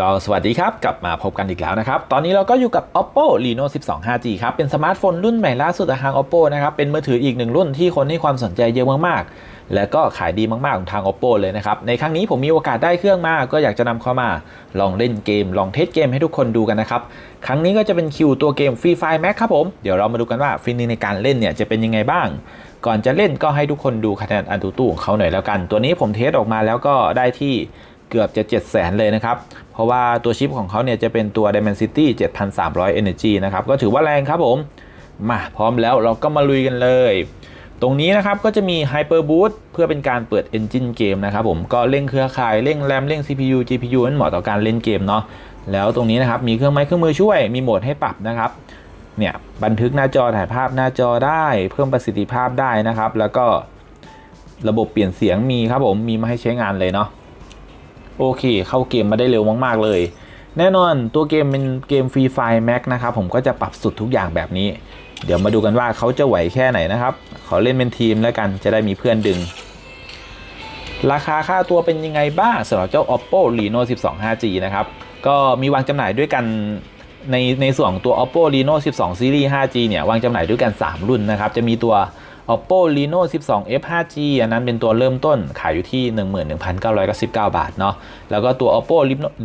ก็สวัสดีครับ กลับมาพบกันอีกแล้วนะครับ ตอนนี้เราก็อยู่กับ oppo reno 12 5g ครับ เป็นสมาร์ทโฟนรุ่นใหม่ล่าสุดจากทาง oppo นะครับ เป็นมือถืออีกหนึ่งรุ่นที่คนให้ความสนใจเยอะมากๆ และก็ขายดีมากๆ ของทาง oppo เลยนะครับ ในครั้งนี้ผมมีโอกาสได้เครื่องมา ก็อยากจะนำเข้ามา ลองเล่นเกม ลองเทสเกมให้ทุกคนดูกันนะครับ ครั้งนี้ก็จะเป็นคิวตัวเกม Free Fire Max ครับผม เดี๋ยวเรามาดูกันว่าฟินในการเล่นเนี่ยจะเป็นยังไงบ้าง ก่อนจะเล่นก็ให้ทุกคนดูคะแนนอันตูตู้ของเขาหน่อยแล้วกัน ตัวนี้ผมเทสออกมาแล้วก็ได้ที่ เกือบจะ 7 0 0 0 0เลยนะครับ เพราะว่าตัวชิปของเขาเนี่ยจะเป็นตัว Dimensity 7300 Energy นะครับ ก็ถือว่าแรงครับผม มาพร้อมแล้วเราก็มาลุยกันเลย ตรงนี้นะครับก็จะมี Hyper Boost เพื่อเป็นการเปิด Engine เกมนะครับผมก็เร่งเครือข่ายเร่งแรมเร่ง CPU GPU นั้นเหมาะต่อการเล่นเกมเนาะแล้วตรงนี้นะครับมีเครื่องไม้เครื่องมือช่วย มีโหมดให้ปรับนะครับเนี่ยบันทึกหน้าจอถ่ายภาพหน้าจอได้ เพิ่มประสิทธิภาพได้นะครับ แล้วก็ระบบเปลี่ยนเสียงมีครับผมมีมาให้ใช้งานเลยเนาะ โอเค เข้าเกมมาได้เร็วมากๆเลย แน่นอนตัวเกมเป็นเกม Free Fire Max นะครับผมก็จะปรับสุดทุกอย่างแบบนี้ เดี๋ยวมาดูกันว่าเขาจะไหวแค่ไหนนะครับ ขอเล่นเป็นทีมแล้วกันจะได้มีเพื่อนดึง ราคาค่าตัวเป็นยังไงบ้างสำหรับเจ้า oppo reno 12 5g นะครับก็มีวางจำหน่ายด้วยกันในในส่วนตัว oppo reno 12 series 5g เนี่ยวางจำหน่ายด้วยกัน 3 รุ่นนะครับจะมีตัว oppo reno 12 f 5g อันนั้นเป็นตัวเริ่มต้นขายอยู่ที่ 11,999 บาทเนาะแล้วก็ตัว oppo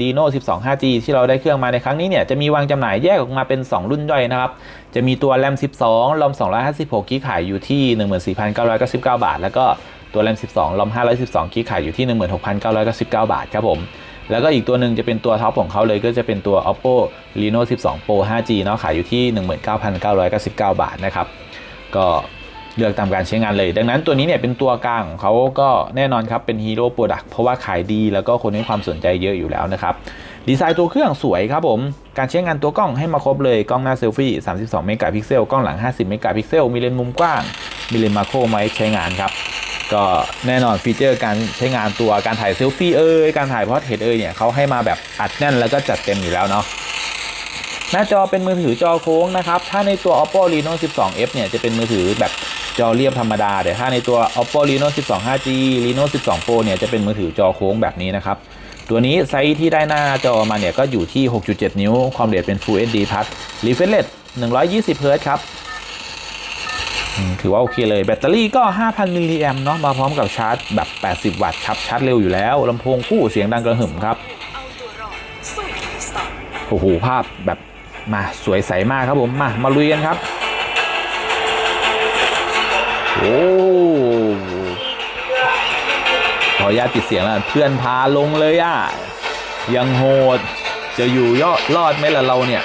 reno 12 5g ที่เราได้เครื่องมาในครั้งนี้เนี่ยจะมีวางจำหน่ายแยกออกมาเป็น 2 รุ่นย่อยนะครับจะมีตัว RAM 12 ROM 256กิกขายอยู่ที่ 14,999 บาท แล้วก็ตัว RAM 12 ROM 512กิกขายอยู่ที่ 16,999 บาทครับผมแล้วก็อีกตัวหนึ่งจะเป็นตัวท็อปของเขาเลยก็จะเป็นตัว oppo reno 12 pro 5g เนาะขายอยู่ที่ 19,999 บาทนะครับ ก็ เลือกตามการใช้งานเลย ดังนั้นตัวนี้เนี่ยเป็นตัวกลางของเขาก็แน่นอนครับเป็นฮีโร่โปรดักต์เพราะว่าขายดีแล้วก็คนให้ความสนใจเยอะอยู่แล้วนะครับดีไซน์ตัวเครื่องสวยครับผม การใช้งานตัวกล้องให้มาครบเลย กล้องหน้าเซลฟี่ 32 เมกะพิกเซล กล้องหลัง 50 เมกะพิกเซล มีเลนส์มุมกว้าง มีเลนส์มาโครไว้ใช้งานครับ ก็แน่นอนฟีเจอร์การใช้งานตัวการถ่ายเซลฟี่เอ่ย การถ่ายพอร์ตเทรตเอ่ยเนี่ยเขาให้มาแบบอัดแน่นแล้วก็จัดเต็มอยู่แล้วเนาะ หน้าจอเป็นมือถือจอโค้งนะครับ ถ้าในตัว oppo reno 12f เนี่ยจะเป็นมือถือแบบ จอเรียบธรรมดา แต่ถ้าในตัว oppo reno 12 5g reno 12 pro เนี่ยจะเป็นมือถือจอโค้งแบบนี้นะครับ ตัวนี้ไซส์ที่ได้หน้าจอมาเนี่ยก็อยู่ที่ 6.7 นิ้ว ความละเอียดเป็น Full HD Plus refresh rate 120 Hz ครับถือว่าโอเคเลย แบตเตอรี่ก็ 5,000 มิลลิแอมเนาะมาพร้อมกับชาร์จแบบ 80 วัตต์ครับ ชาร์จเร็วอยู่แล้วลำโพงคู่เสียงดังกระหึ่มครับโอ้โหภาพแบบมาสวยใสมากครับผมมามาลุยกันครับ โอ้ขออนุญาตปิดเสียงแล้วเพื่อนพาลงเลยอะ ยังโหด จะอยู่ยอดรอดไหมล่ะเราเนี่ย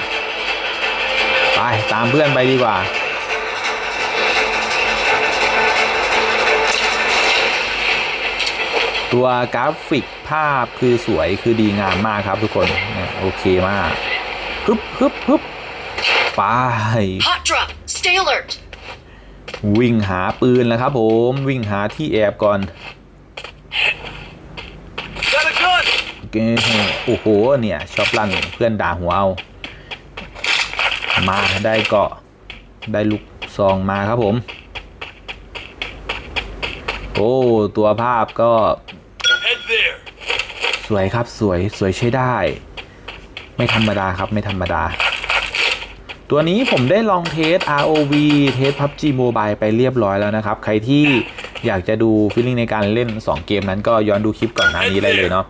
ไป ตามเพื่อนไปดีกว่าตัวกราฟิกภาพคือสวยคือดีงามมากครับทุกคนโอเคมาก ฮึบฮึบฮึบไป Hot drop stay alert วิ่งหาปืนแล้วครับผมวิ่งหาที่แอบก่อนโอเคโอ้โหเนี่ยชอบลั่นเพื่อนด่าหัวเอามาได้เกาะได้ลูกซองมาครับผม โอ้ตัวภาพก็ สวยครับสวยสวยใช้ได้ ไม่ธรรมดาครับไม่ธรรมดา ตัวนี้ผมได้ลองเทส ROV เทส PUBG Mobile ไปเรียบร้อยแล้วนะครับ ใครที่อยากจะดูฟีลลิ่งในการเล่น 2 เกมนั้นก็ย้อนดูคลิปก่อนหน้านี้ได้เลยเนาะ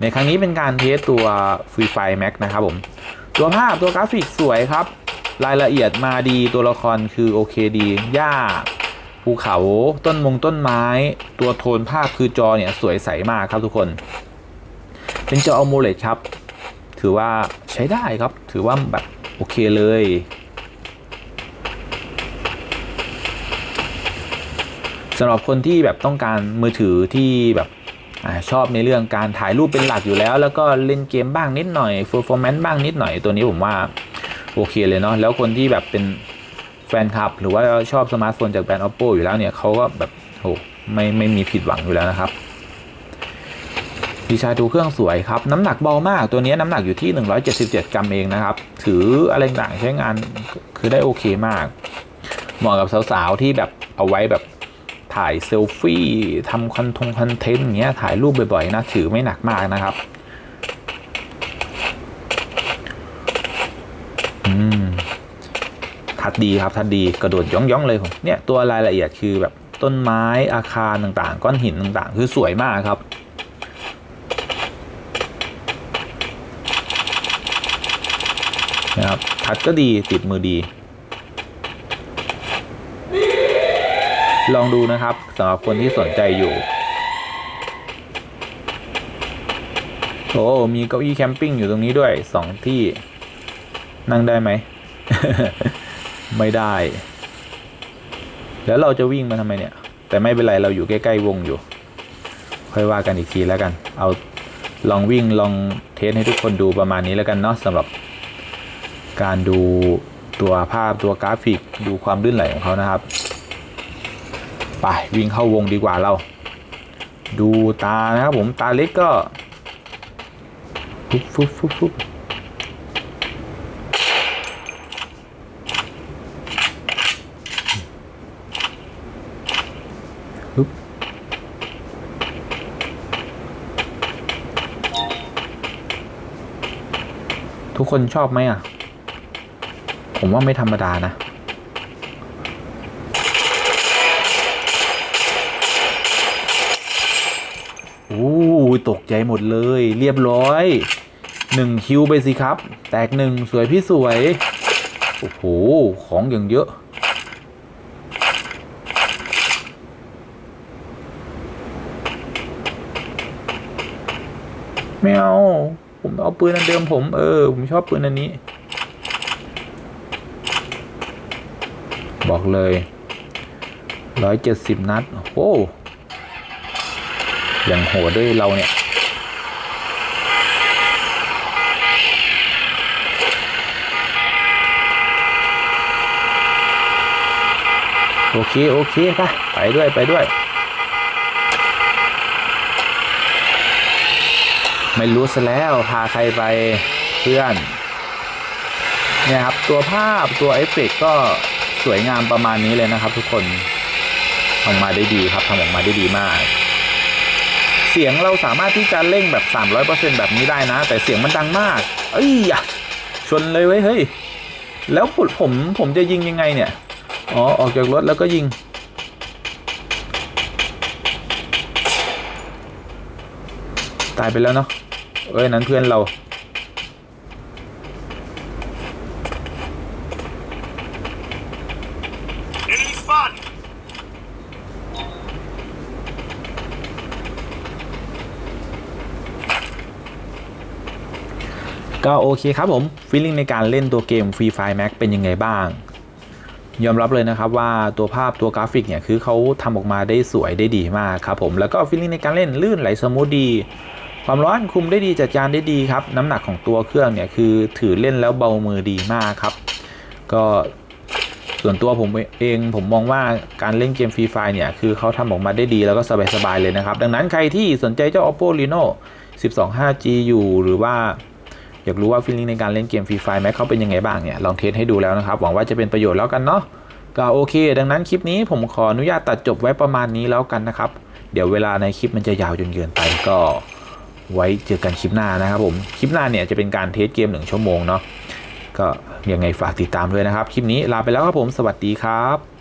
ในครั้งนี้เป็นการเทสตัว Free Fire Max นะครับผม ตัวภาพตัวกราฟิกสวยครับ รายละเอียดมาดีตัวละครคือโอเคดีหญ้าภูเขาต้นมงต้นไม้ ตัวโทนภาพคือจอเนี่ยสวยใสมากครับทุกคน เป็นจอ AMOLED ครับ ถือว่าใช้ได้ครับ ถือว่าแบบ โอเคเลย สำหรับคนที่แบบต้องการมือถือที่แบบอชอบในเรื่องการถ่ายรูปเป็นหลักอยู่แล้ว แล้วก็เล่นเกมบ้างนิดหน่อย performance บ้างนิดหน่อยตัวนี้ผมว่าโอเคเลยเนาะแล้วคนที่แบบเป็นแฟนคลับ หรือว่าชอบสมาร์ทโฟนจากแบรนด์ oppo อยู่แล้วเนี่ยเขาก็แบบโหไม่ไม่มีผิดหวังอยู่แล้วนะครับ ดีไซน์ตัวเครื่องสวยครับ น้ำหนักเบามากตัวนี้น้ำหนักอยู่ที่ 177 กรัมเองนะครับ ถืออะไรต่างใช้งานคือได้โอเคมาก เหมาะกับสาวๆ ที่แบบเอาไว้แบบถ่ายเซลฟี่ทำคอนทงคอนเทนต์เงี้ยถ่ายรูปบ่อยๆนะถือไม่หนักมากนะครับอืมทัดดีครับทัดดีกระโดดย่องๆเลยผมเนี่ยตัวรายละเอียดคือแบบต้นไม้อาคารต่างๆ ก้อนหินต่างๆ คือสวยมากครับ นะครับทัดก็ดีติดมือดี ลองดูนะครับสำหรับคนที่สนใจอยู่โอ้มีเก้าอี้แคมปิ้งอยู่ตรงนี้ด้วยสองที่นั่งได้ไหม ไม่ได้ แล้วเราจะวิ่งมาทำไมเนี่ย แต่ไม่เป็นไรเราอยู่ใกล้ๆวงอยู่ ค่อยว่ากันอีกทีแล้วกัน เอาลองวิ่งลองเทสให้ทุกคนดูประมาณนี้แล้วกันเนาะสำหรับ การดูตัวภาพตัวกราฟิกดูความลื่นไหลของเขานะครับ ไปวิ่งเข้าวงดีกว่าเรา ดูตานะครับผมตาเล็กก็ฟุบฟุบฟุบฟุบฟุบทุกคนชอบไหมอะ ผมว่าไม่ธรรมดานะ โอ้ตกใจหมดเลย เรียบร้อยหนึ่งคิวไปสิครับ แตกหนึ่งสวยพี่สวย โอ้โห ของอย่างเยอะ ไม่เอา ผมเอาปืนอันเดิมผม เออ ผมชอบปืนอันนี้ บอกเลยร้อยเจ็ดสิบนัด โอ้อย่างโหดด้วยเราเนี่ย โอเค โอเคไปไปด้วยไปด้วย ไม่รู้ซะแล้ว พาใครไปเพื่อน เนี่ยครับ ตัวภาพตัวเอฟเฟกก็ สวยงามประมาณนี้เลยนะครับ ทุกคนทำมาได้ดีครับทำออกมาได้ดีมาก เสียงเราสามารถที่จะเร่งแบบ 300%แบบนี้ได้นะ แต่เสียงมันดังมาก เอ้ยชนเลยเว้ยเฮ้ยแล้วผมผมผมจะยิงยังไงเนี่ยอ๋อออกจากรถแล้วก็ยิงตายไปแล้วเนาะเอ้ยนั้นเพื่อนเรา ก็โอเคครับผมฟีลลิ่งในการเล่นตัวเกม Free Fire Max เป็นยังไงบ้าง ยอมรับเลยนะครับว่าตัวภาพตัวกราฟิกเนี่ยคือเขาทำออกมาได้สวยได้ดีมากครับผมแล้วก็ฟีลลิ่งในการเล่นลื่นไหลสมูทดีความร้อนคุมได้ดีจัดจานได้ดีครับ น้ำหนักของตัวเครื่องเนี่ยคือถือเล่นแล้วเบามือดีมากครับ ก็ส่วนตัวผมเองผมมองว่าการเล่นเกมฟรีไฟเนี่ย คือเขาทำออกมาได้ดีแล้วก็สบายๆเลยนะครับ ดังนั้นใครที่สนใจเจ้า oppo reno 12 5g อยู่หรือว่า อยากรู้ว่าฟีลลิ่งในการเล่นเกมฟรีไฟแม็กเขาเป็นยังไงบ้างเนี่ยลองเทสให้ดูแล้วนะครับหวังว่าจะเป็นประโยชน์แล้วกันเนาะก็โอเค ดังนั้นคลิปนี้ผมขออนุญาตตัดจบไว้ประมาณนี้แล้วกันนะครับ เดี๋ยวเวลาในคลิปมันจะยาวจนเกินไปก็ไว้เจอกันคลิปหน้านะครับผมคลิปหน้าเนี่ยจะเป็นการเทสเกมหนึ่งชั่วโมงเนาะก็ยังไงฝากติดตามด้วยนะครับ คลิปนี้ลาไปแล้วครับผมสวัสดีครับ